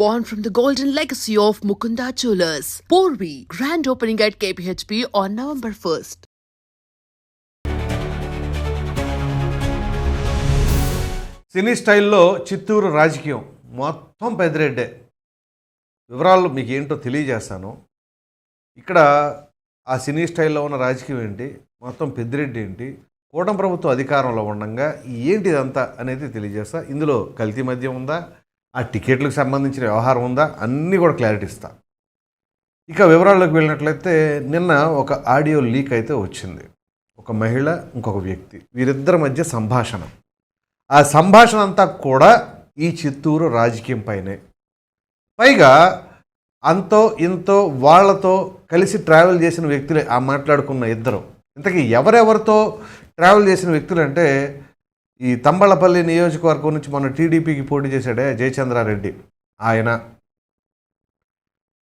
born from the golden legacy of Mukunda Jewelers. Porvi, grand opening at KPHP on November 1st. సినీ స్టైల్లో చిత్తూరు రాజకీయం మొత్తం పెద్దిరెడ్డే వివరాలు మీకు ఏంటో తెలియజేస్తాను. ఇక్కడ ఆ సినీ స్టైల్లో ఉన్న రాజకీయం ఏంటి? మొత్తం పెద్దిరెడ్డి ఏంటి? కూటమి ప్రభుత్వం అధికారంలో ఉండగా ఏంటి ఇదంతా అనేది తెలియజేస్తా. ఇందులో కల్తీ మద్యం ఉందా? ఆ టికెట్లకు సంబంధించిన వ్యవహారం ఉందా? అన్నీ కూడా క్లారిటీ ఇస్తా. ఇక వివరాల్లోకి వెళ్ళినట్లయితే నిన్న ఒక ఆడియో లీక్ అయితే వచ్చింది. ఒక మహిళ ఇంకొక వ్యక్తి వీరిద్దరి మధ్య సంభాషణ. ఆ సంభాషణ అంతా కూడా ఈ చిత్తూరు రాజకీయం పైనే. పైగా అంతో ఇంతో వాళ్ళతో కలిసి ట్రావెల్ చేసిన వ్యక్తులే ఆ మాట్లాడుకున్న ఇద్దరు. ఇంతకీ ఎవరెవరితో ట్రావెల్ చేసిన వ్యక్తులు అంటే ఈ తంబళపల్లి నియోజకవర్గం నుంచి మొన్న టీడీపీకి పోటీ చేశాడే జయచంద్రారెడ్డి. ఆయన.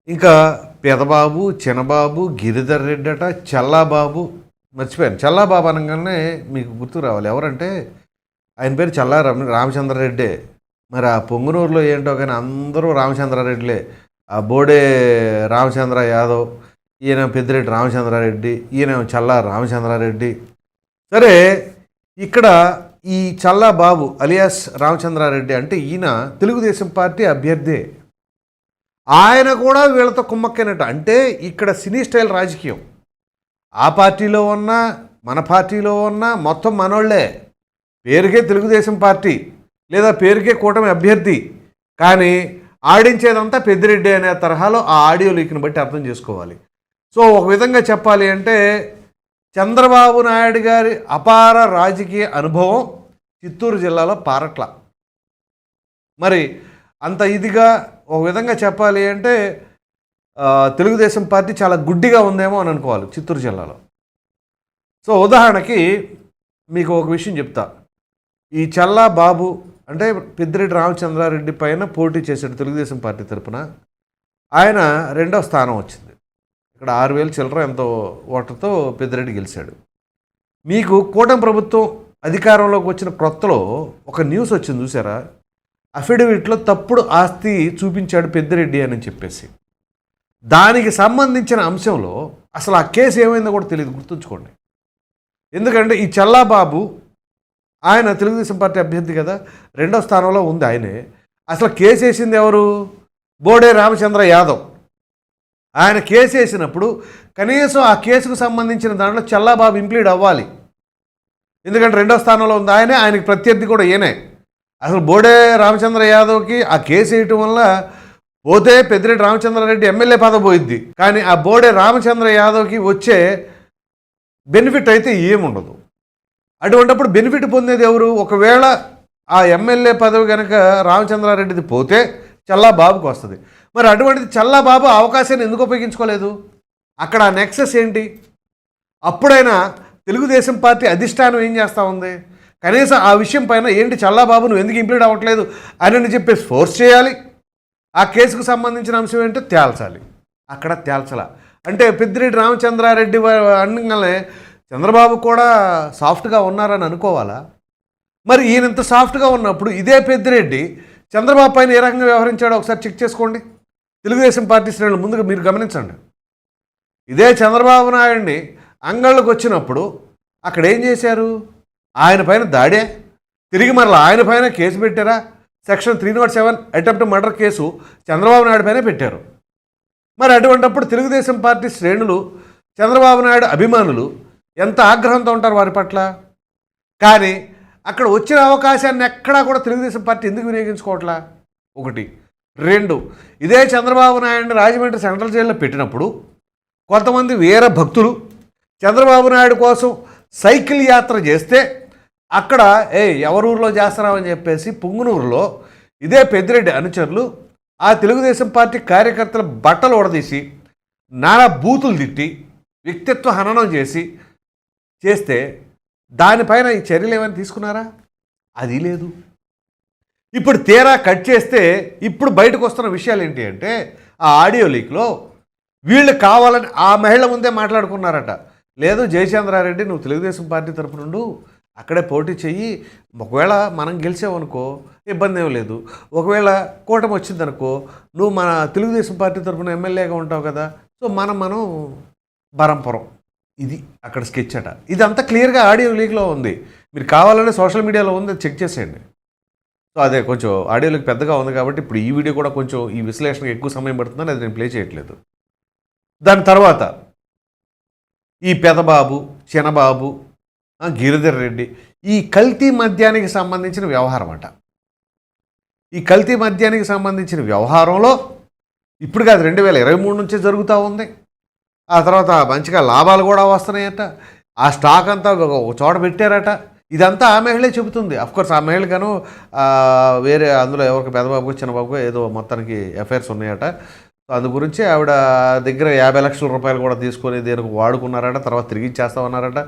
ఇంకా పెదబాబు చిన్నబాబు గిరిధర్ రెడ్డి అట చల్లాబాబు. మర్చిపోయాను. చల్లాబాబు అనగానే మీకు గుర్తు రావాలి. ఎవరంటే? ఆయన పేరు చల్లా రామ రామచంద్రారెడ్డే. మరి ఆ పొంగునూరులో ఏంటో కానీ అందరూ రామచంద్రారెడ్డిలే. ఆ బోడే రామచంద్ర యాదవ్ ఈయన పెద్దిరెడ్డి రామచంద్రారెడ్డి ఈయన చల్లా రామచంద్రారెడ్డి. సరే ఇక్కడ ఈ చల్లా బాబు అలియాస్ రామచంద్రారెడ్డి అంటే ఈయన తెలుగుదేశం పార్టీ అభ్యర్థే. ఆయన కూడా వీళ్ళతో కుమ్మక్కైనట. అంటే ఇక్కడ సినీ స్టైల్ రాజకీయం. ఆ పార్టీలో ఉన్న మన పార్టీలో ఉన్న మొత్తం మనోళ్ళే. పేరుకే తెలుగుదేశం పార్టీ లేదా పేరుకే కూటమి అభ్యర్థి. కానీ ఆడించేదంతా పెద్దిరెడ్డి అనే తరహాలో ఆ ఆడియో లీక్ని బట్టి అర్థం చేసుకోవాలి. సో ఒక విధంగా చెప్పాలి అంటే చంద్రబాబు నాయుడు గారి అపార రాజకీయ అనుభవం చిత్తూరు జిల్లాలో పారట్ల. మరి అంత ఇదిగా ఒక విధంగా చెప్పాలి అంటే తెలుగుదేశం పార్టీ చాలా గుడ్డిగా ఉందేమో అని అనుకోవాలి చిత్తూరు జిల్లాలో. సో ఉదాహరణకి మీకు ఒక విషయం చెప్తా. ఈ చల్లా బాబు అంటే పెద్దిరెడ్డి రామచంద్రారెడ్డి పైన పోటీ చేశాడు తెలుగుదేశం పార్టీ తరఫున ఆయన రెండో స్థానం వచ్చింది. ఇక్కడ ఆరు వేలు చిల్లర ఎంతో ఓటర్తో పెద్దిరెడ్డి గెలిచాడు. మీకు కూటమి ప్రభుత్వం అధికారంలోకి వచ్చిన క్రొత్తలో ఒక న్యూస్ వచ్చింది చూసారా? అఫిడవిట్లో తప్పుడు ఆస్తి చూపించాడు పెద్దిరెడ్డి అని చెప్పేసి. దానికి సంబంధించిన అంశంలో అసలు ఆ కేసు ఏమైందో కూడా తెలియదు గుర్తుంచుకోండి. ఎందుకంటే ఈ చల్లాబాబు ఆయన తెలుగుదేశం పార్టీ అభ్యర్థి కదా రెండో స్థానంలో ఉంది ఆయనే. అసలు కేసు వేసింది ఎవరు? బోడే రామచంద్ర యాదవ్. ఆయన కేసు వేసినప్పుడు కనీసం ఆ కేసుకు సంబంధించిన దాంట్లో చల్లాబాబు ఇంప్లీడ్ అవ్వాలి. ఎందుకంటే రెండో స్థానంలో ఉంది ఆయనే ఆయనకి ప్రత్యర్థి కూడా ఈయనే. అసలు బోడే రామచంద్ర యాదవ్కి ఆ కేసు వేయటం వల్ల పోతే పెద్దిరెడ్డి రామచంద్రారెడ్డి ఎమ్మెల్యే పదవి పోయిద్ది. కానీ ఆ బోడే రామచంద్ర యాదవ్కి వచ్చే బెనిఫిట్ అయితే ఏముండదు. అటువంటిప్పుడు బెనిఫిట్ పొందేది ఎవరు? ఒకవేళ ఆ ఎమ్మెల్యే పదవి కనుక రామచంద్రారెడ్డిది పోతే చల్లా బాబుకి వస్తుంది. మరి అటువంటిది చల్లాబాబు అవకాశాన్ని ఎందుకు ఉపయోగించుకోలేదు? అక్కడ ఆ నెక్సెస్ ఏంటి? అప్పుడైనా తెలుగుదేశం పార్టీ అధిష్టానం ఏం చేస్తూ ఉంది? కనీసం ఆ విషయం పైన ఏంటి చల్లాబాబు నువ్వు ఎందుకు ఇంప్లీడ్ అవ్వట్లేదు అని చెప్పేసి ఫోర్స్ చేయాలి. ఆ కేసుకు సంబంధించిన అంశం ఏంటో తేల్చాలి. అక్కడ తేల్చల. అంటే పెద్దిరెడ్డి రామచంద్రారెడ్డి అనగానే చంద్రబాబు కూడా సాఫ్ట్గా ఉన్నారని అనుకోవాలా? మరి ఈయన ఇంత సాఫ్ట్గా ఉన్నప్పుడు ఇదే పెద్దిరెడ్డి చంద్రబాబు పైన ఏ రకంగా వ్యవహరించాడో ఒకసారి చెక్ చేసుకోండి. తెలుగుదేశం పార్టీ శ్రేణులు ముందుగా మీరు గమనించండి. ఇదే చంద్రబాబు నాయుడిని అంగళ్ళకు వచ్చినప్పుడు అక్కడ ఏం చేశారు? ఆయన పైన దాడే? తిరిగి మరలా ఆయన పైన కేసు పెట్టారా? Section three not seven attempt murder case Chandrababu Naidu పైన పెట్టారు. మరి అటువంటప్పుడు తెలుగుదేశం పార్టీ శ్రేణులు చంద్రబాబు నాయుడు అభిమానులు ఎంత ఆగ్రహంతో ఉంటారు వారి పట్ల? కానీ అక్కడ వచ్చిన అవకాశాన్ని ఎక్కడా కూడా తెలుగుదేశం పార్టీ ఎందుకు వినియోగించుకోవట్లా? ఒకటి రెండు. ఇదే చంద్రబాబు నాయుడిని రాజమండ్రి సెంట్రల్ జైల్లో పెట్టినప్పుడు కొంతమంది వీర భక్తులు చంద్రబాబు నాయుడు కోసం సైకిల్ యాత్ర చేస్తే అక్కడ ఏ ఎవరు ఊర్లో చేస్తున్నామని చెప్పేసి పుంగునూరులో ఇదే పెద్దిరెడ్డి అనుచరులు ఆ తెలుగుదేశం పార్టీ కార్యకర్తల బట్టలు ఉడదీసి నానా బూతులు తిట్టి వ్యక్తిత్వ హననం చేసి చేస్తే దానిపైన ఈ చర్యలు ఏమైనా తీసుకున్నారా? అది లేదు. ఇప్పుడు తీరా కట్ చేస్తే ఇప్పుడు బయటకు వస్తున్న విషయాలు ఏంటి అంటే ఆ ఆడియో లీక్లో వీళ్ళు కావాలని ఆ మహిళ ముందే మాట్లాడుకున్నారట. లేదు జయచంద్రారెడ్డి నువ్వు తెలుగుదేశం పార్టీ తరపు నుండు అక్కడే పోటీ చెయ్యి ఒకవేళ మనం గెలిచామనుకో ఇబ్బంది ఏం లేదు. ఒకవేళ కూటమి వచ్చిందనుకో నువ్వు మన తెలుగుదేశం పార్టీ తరపున ఎమ్మెల్యేగా ఉంటావు కదా సో మనం మనం బరంపురం ఇది అక్కడ స్కెచ్ అట. ఇదంతా క్లియర్గా ఆడియో లీక్లో ఉంది. మీరు కావాలంటే సోషల్ మీడియాలో ఉంది చెక్ చేసేయండి. సో అదే కొంచెం ఆడియోలకు పెద్దగా ఉంది కాబట్టి ఇప్పుడు ఈ వీడియో కూడా కొంచెం ఈ విశ్లేషణకు ఎక్కువ సమయం పడుతుందని అది నేను ప్లే చేయట్లేదు. దాని తర్వాత ఈ పెదబాబు చినబాబు గిరిధర్ రెడ్డి ఈ కల్తీ మద్యానికి సంబంధించిన వ్యవహారం అట. ఈ కల్తీ మద్యానికి సంబంధించిన వ్యవహారంలో ఇప్పుడు కాదు రెండు వేల ఇరవై మూడు నుంచే జరుగుతూ ఉంది. ఆ తర్వాత మంచిగా లాభాలు కూడా వస్తున్నాయట. ఆ స్టాక్ అంతా ఒక ఒక చోట పెట్టారట. ఇదంతా ఆ మహిళే చెబుతుంది. కోర్స్ ఆ మహిళకను వేరే అందులో ఎవరికి పెద్దబాబుకు చిన్నబాబుకు ఏదో మొత్తానికి ఎఫ్ఐఆర్స్ ఉన్నాయట. అందు గురించి ఆవిడ దగ్గర యాభై లక్షల రూపాయలు కూడా తీసుకొని దేనికి వాడుకున్నారట తర్వాత తిరిగి ఇచ్చేస్తామన్నారట.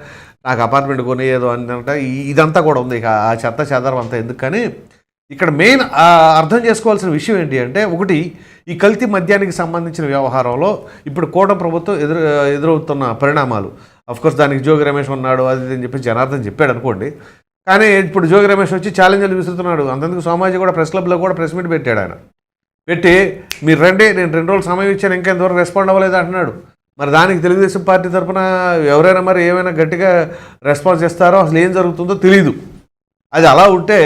నాకు అపార్ట్మెంట్ కొని ఏదో అన్నట. ఇదంతా కూడా ఉంది. ఇక ఆ చెత్త చెదారం అంతా ఎందుకు? కానీ ఇక్కడ మెయిన్ అర్థం చేసుకోవాల్సిన విషయం ఏంటి అంటే ఒకటి ఈ కల్తీ మద్యానికి సంబంధించిన వ్యవహారంలో ఇప్పుడు కోట ప్రభుత్వం ఎదురు ఎదురవుతున్న పరిణామాలు. కోర్స్ దానికి జోగి రమేష్ ఉన్నాడు అది అని చెప్పి జనార్దన్ చెప్పాడు అనుకోండి. కానీ ఇప్పుడు జోగి రమేష్ వచ్చి ఛాలెంజ్లు విసురుతున్నాడు. అంతెందుకు సోమాజీ కూడా ప్రెస్ క్లబ్లో కూడా ప్రెస్ మీట్ పెట్టాడు ఆయన. పెట్టి మీరు రండి నేను రెండు రోజులు సమయం ఇచ్చాను ఇంకా ఇంతవరకు రెస్పాండ్ అవ్వలేదు అంటున్నాడు. మరి దానికి తెలుగుదేశం పార్టీ తరఫున ఎవరైనా మరి ఏమైనా గట్టిగా రెస్పాన్స్ ఇస్తారో అసలు ఏం జరుగుతుందో తెలియదు అది అలా ఉంటే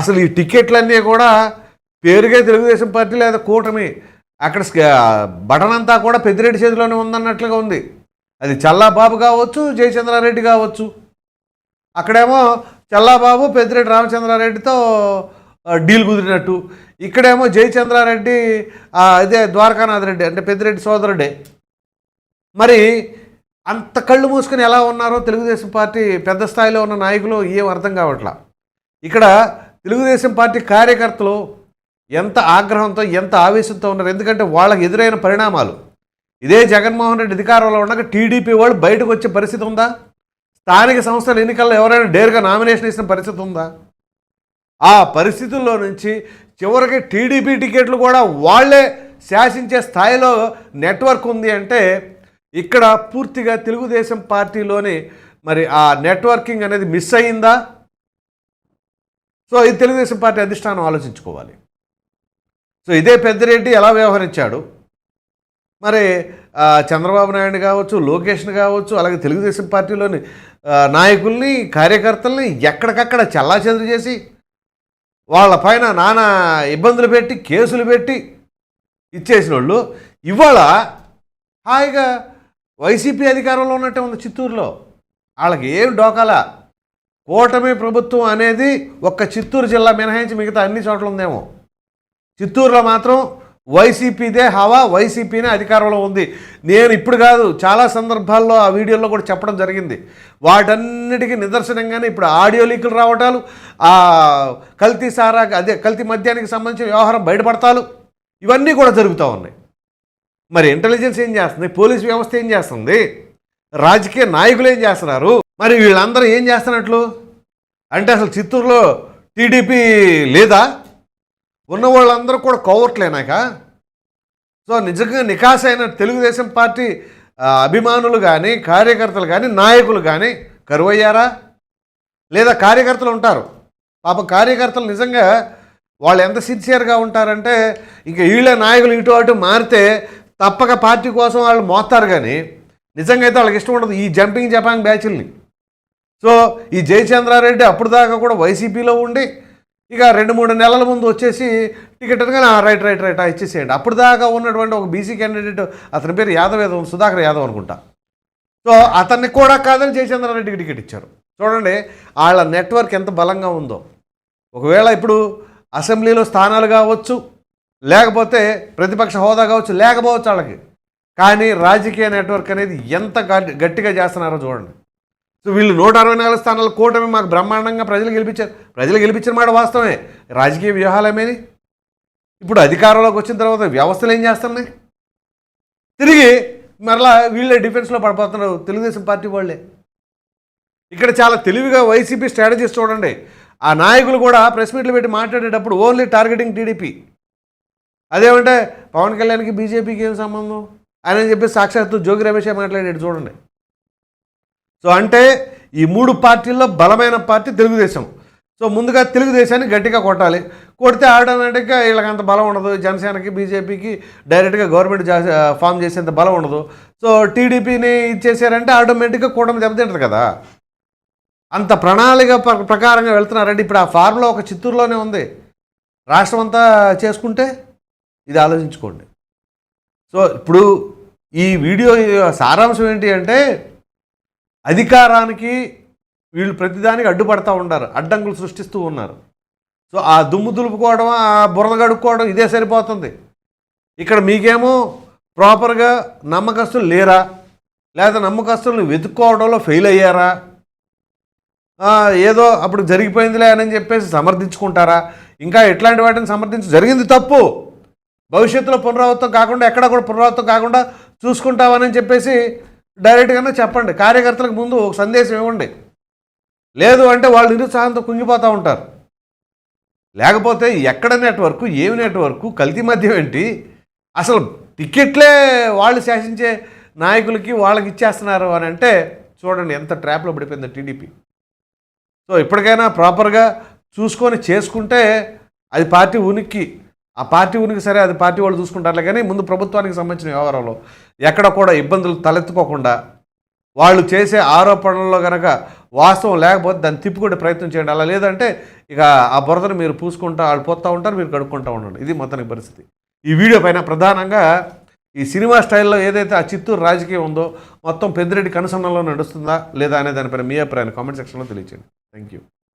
అసలు ఈ టికెట్లన్నీ కూడా పేరుగా తెలుగుదేశం పార్టీ లేదా కూటమి. అక్కడ బటన్ అంతా కూడా పెద్దిరెడ్డి చేతిలోనే ఉందన్నట్లుగా ఉంది. అది చల్లాబాబు కావచ్చు జయచంద్రారెడ్డి కావచ్చు. అక్కడేమో చల్లాబాబు పెద్దిరెడ్డి రామచంద్రారెడ్డితో డీల్ కుదిరినట్టు. ఇక్కడేమో జయచంద్రారెడ్డి అదే ద్వారకానాథ్ రెడ్డి అంటే పెద్దిరెడ్డి సోదరుడే. మరి అంత కళ్ళు మూసుకొని ఎలా ఉన్నారో తెలుగుదేశం పార్టీ పెద్ద స్థాయిలో ఉన్న నాయకులు ఏం అర్థం కావట్లా? ఇక్కడ తెలుగుదేశం పార్టీ కార్యకర్తలు ఎంత ఆగ్రహంతో ఎంత ఆవేశంతో ఉన్నారు? ఎందుకంటే వాళ్ళకి ఎదురైన పరిణామాలు. ఇదే జగన్మోహన్ రెడ్డి అధికారంలో ఉండగా టీడీపీ వాళ్ళు బయటకు వచ్చే పరిస్థితి ఉందా? స్థానిక సంస్థల ఎన్నికల్లో ఎవరైనా డేర్గా నామినేషన్ ఇచ్చిన పరిస్థితి ఉందా? ఆ పరిస్థితుల్లో నుంచి చివరికి టీడీపీ టికెట్లు కూడా వాళ్ళే శాసించే స్థాయిలో నెట్వర్క్ ఉంది అంటే ఇక్కడ పూర్తిగా తెలుగుదేశం పార్టీలోని మరి ఆ నెట్వర్కింగ్ అనేది మిస్ అయ్యిందా సో ఇది తెలుగుదేశం పార్టీ అధిష్టానం ఆలోచించుకోవాలి. సో ఇదే పెద్దిరెడ్డి ఎలా వ్యవహరించాడు? మరి చంద్రబాబు నాయుడు కావచ్చు లోకేష్ని కావచ్చు అలాగే తెలుగుదేశం పార్టీలోని నాయకుల్ని కార్యకర్తల్ని ఎక్కడికక్కడ చల్లాచెదురు చేసి వాళ్ళ పైన నానా ఇబ్బందులు పెట్టి కేసులు పెట్టి ఇచ్చేసిన వాళ్ళు ఇవాళ హాయిగా వైసీపీ అధికారంలో ఉన్నట్టే ఉంది చిత్తూరులో. వాళ్ళకి ఏం డోకాలా? కూటమి ప్రభుత్వం అనేది ఒక్క చిత్తూరు జిల్లా మినహాయించి మిగతా అన్ని చోట్ల ఉందేమో. చిత్తూరులో మాత్రం వైసీపీదే హవా వైసీపీనే అధికారంలో ఉంది. నేను ఇప్పుడు కాదు చాలా సందర్భాల్లో ఆ వీడియోలో కూడా చెప్పడం జరిగింది. వాటన్నిటికీ నిదర్శనంగానే ఇప్పుడు ఆడియో లీకులు రావటాలు ఆ కల్తీ సారా అదే కల్తీ మద్యానికి సంబంధించిన వ్యవహారం బయటపడతాలు ఇవన్నీ కూడా జరుగుతూ ఉన్నాయి. మరి ఇంటెలిజెన్స్ ఏం చేస్తుంది? పోలీస్ వ్యవస్థ ఏం చేస్తుంది? రాజకీయ నాయకులు ఏం చేస్తున్నారు? మరి వీళ్ళందరూ ఏం చేస్తున్నట్లు? అంటే అసలు చిత్తూరులో టీడీపీ లేదా? ఉన్న వాళ్ళందరూ కూడా కోవట్లేనాక సో నిజంగా నికాసైన తెలుగుదేశం పార్టీ అభిమానులు కానీ కార్యకర్తలు కానీ నాయకులు కానీ కరువయ్యారా? లేదా కార్యకర్తలు ఉంటారు? పాప కార్యకర్తలు నిజంగా వాళ్ళు ఎంత సిన్సియర్గా ఉంటారంటే ఇంకా వీళ్ళ నాయకులు ఇటు అటు మారితే తప్పక పార్టీ కోసం వాళ్ళు మోస్తారు కానీ నిజంగా అయితే వాళ్ళకి ఇష్టం ఉండదు ఈ జంపింగ్ జపాంగ్ బ్యాచ్ల్ని. సో ఈ జయచంద్రారెడ్డి అప్పుడు దాకా కూడా వైసీపీలో ఉండి ఇక రెండు మూడు నెలల ముందు వచ్చేసి టికెట్ అనగానే "ఆ, రైట్ రైట్ రైట్ ఆ, ఇచ్చేసేయండి. అప్పుడు దాకా ఉన్నటువంటి ఒక బీసీ క్యాండిడేట్ అతని పేరు యాదవ్ యాదవ్ సుధాకర్ యాదవ్ అనుకుంటా. సో అతన్ని కూడా కాదని జయచంద్రారెడ్డికి టికెట్ ఇచ్చారు. చూడండి వాళ్ళ నెట్వర్క్ ఎంత బలంగా ఉందో. ఒకవేళ ఇప్పుడు అసెంబ్లీలో స్థానాలు కావచ్చు లేకపోతే ప్రతిపక్ష హోదా కావచ్చు లేకపోవచ్చు వాళ్ళకి కానీ రాజకీయ నెట్వర్క్ అనేది ఎంత గట్టిగా చేస్తున్నారో చూడండి. సో వీళ్ళు నూట అరవై నాలుగు స్థానాల కూటమి మాకు బ్రహ్మాండంగా ప్రజలు గెలిపించారు. ప్రజలు గెలిపించిన మాట వాస్తవమే. రాజకీయ వ్యూహాలేమేని ఇప్పుడు అధికారంలోకి వచ్చిన తర్వాత వ్యవస్థలు ఏం చేస్తున్నాయి? తిరిగి మరలా వీళ్ళే డిఫెన్స్లో పడిపోతున్నారు. తెలుగుదేశం పార్టీ వాళ్ళే. ఇక్కడ చాలా తెలివిగా వైసీపీ స్ట్రాటజీస్ చూడండి. ఆ నాయకులు కూడా ప్రెస్ మీట్లు పెట్టి మాట్లాడేటప్పుడు ఓన్లీ టార్గెటింగ్ టీడీపీ అదేమంటే పవన్ కళ్యాణ్కి బీజేపీకి ఏం సంబంధం? అని చెప్పి సాక్షాత్తు జోగి రమేషే మాట్లాడాడు చూడండి. సో అంటే ఈ మూడు పార్టీల్లో బలమైన పార్టీ తెలుగుదేశం. సో ముందుగా తెలుగుదేశాన్ని గట్టిగా కొట్టాలి. కొడితే ఆటోమేటిక్గా వీళ్ళకి అంత బలం ఉండదు. జనసేనకి బీజేపీకి డైరెక్ట్గా గవర్నమెంట్ ఫామ్ చేసేంత బలం ఉండదు. సో టీడీపీని ఇచ్చేసారంటే ఆటోమేటిక్గా కూటమి దెబ్బతింటుంది కదా. అంత ప్రణాళిక ప్ర- ప్రకారంగా వెళ్తున్నారంటే ఇప్పుడు ఆ ఫార్ములా ఒక చిత్తూరులోనే ఉంది. రాష్ట్రం అంతా చేసుకుంటే ఇది ఆలోచించుకోండి. సో ఇప్పుడు ఈ వీడియో సారాంశం ఏంటి అంటే అధికారానికి వీళ్ళు ప్రతిదానికి అడ్డుపడతా ఉన్నారు అడ్డంకులు సృష్టిస్తూ ఉన్నారు. సో ఆ దుమ్ము దులుపుకోవడం ఆ బురద గడుక్కోవడం ఇదే సరిపోతుంది. ఇక్కడ మీకేమో ప్రాపర్గా నమ్మకస్తులు లేరా? లేదా నమ్మకస్తులను వెతుక్కోవడంలో ఫెయిల్ అయ్యారా? ఏదో అప్పుడు జరిగిపోయిందిలే అని చెప్పేసి సమర్థించుకుంటారా? ఇంకా ఇట్లాంటి వాటిని సమర్థించి? జరిగింది తప్పు. భవిష్యత్తులో పునరావృతం కాకుండా ఎక్కడ కూడా పునరావృతం కాకుండా చూసుకుంటామని చెప్పేసి డైరెక్ట్గానే చెప్పండి. కార్యకర్తలకు ముందు ఒక సందేశం ఇవ్వండి. లేదు అంటే వాళ్ళు నిరుత్సాహంతో కుంగిపోతూ ఉంటారు. లేకపోతే ఎక్కడ నెట్వర్క్ ఏమి నెట్వర్క్ కల్తీ మధ్యం ఏంటి? అసలు టికెట్లే వాళ్ళు శాసించే నాయకులకి వాళ్ళకి ఇచ్చేస్తున్నారు అని అంటే చూడండి ఎంత ట్రాప్లో పడిపోయింది టీడీపీ. సో ఇప్పటికైనా ప్రాపర్గా చూసుకొని చేసుకుంటే అది పార్టీ ఉనికి. ఆ పార్టీ ఉనికి సరే అది పార్టీ వాళ్ళు చూసుకుంటారులే కానీ ముందు ప్రభుత్వానికి సంబంధించిన వ్యవహారంలో ఎక్కడ కూడా ఇబ్బందులు తలెత్తుకోకుండా వాళ్ళు చేసే ఆరోపణల్లో కనుక వాస్తవం లేకపోతే దాన్ని తిప్పుకునే ప్రయత్నం చేయండి. అలా లేదంటే ఇక ఆ బురదను మీరు పూసుకుంటా వాళ్ళు పోతూ ఉంటారు మీరు కడుక్కుంటూ ఉండండి. ఇది మొత్తానికి పరిస్థితి. ఈ వీడియో పైన ప్రధానంగా ఈ సినిమా స్టైల్లో ఏదైతే ఆ చిత్తూరు రాజకీయం ఉందో మొత్తం పెద్దిరెడ్డి కనుసన్నలో నడుస్తుందా లేదా అనే దానిపైన మీ అభిప్రాయాన్ని కామెంట్ సెక్షన్లో తెలియచేయండి. Thank you